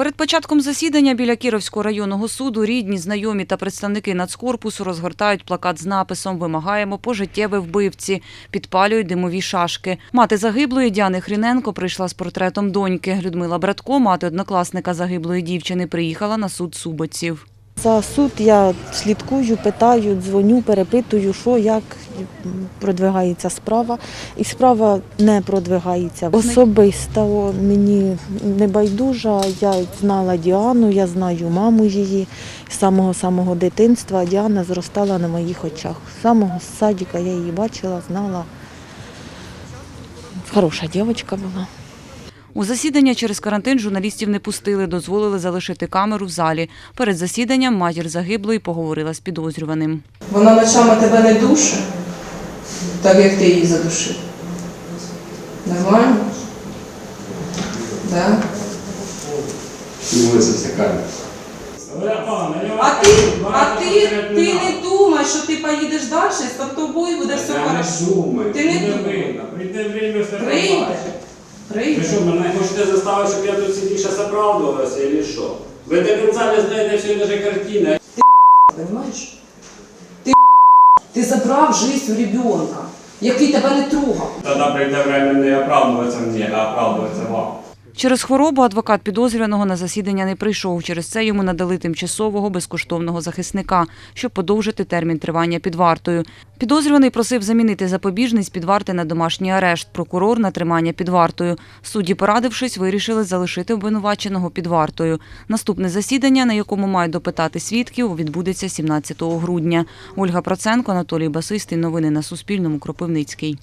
Перед початком засідання біля Кіровського районного суду рідні, знайомі та представники нацкорпусу розгортають плакат з написом Вимагаємо пожиттєве вбивці, підпалюють димові шашки. Мати загиблої Діани Хріненко прийшла з портретом доньки. Людмила Братко, мати однокласника загиблої дівчини, приїхала на суд субоців. За суд я слідкую, питаю, дзвоню, перепитую, що, як продвигається справа. І справа не продвигається. Особисто мені не байдужа. Я знала Діану, я знаю маму її з самого-самого дитинства. Діана зростала на моїх очах. З самого садика я її бачила, знала. Хороша дівчинка була. У засідання через карантин журналістів не пустили, дозволили залишити камеру в залі. Перед засіданням матір загиблої поговорила з підозрюваним. Вона ночами тебе не душе, так як ти її задушив. Нормально? Да? Ну, це все. А ти, а ти, ти не думай, що ти поїдеш далі, з тобою буде все хорошо. Ти не думай. Прийде время, все Прийде. побачиш. Ви Прийде. що, мене хочете заставити, щоб я тут сидів зараз оправдувався, чи що? Ви до кінця не знаєте даже картину. Понимаєш? Ти, ти забрав життя у ребенка, який тебе не трогав. Тоді прийде время не оправдуватися мені, а оправдуватися вам. Через хворобу адвокат підозрюваного на засідання не прийшов. Через це йому надали тимчасового безкоштовного захисника, щоб подовжити термін тривання під вартою. Підозрюваний просив замінити запобіжний з під варти на домашній арешт. Прокурор на тримання під вартою. Судді, порадившись, вирішили залишити обвинуваченого під вартою. Наступне засідання, на якому мають допитати свідків, відбудеться 17 грудня. Ольга Проценко, Анатолій Басистий. Новини на Суспільному. Кропивницький.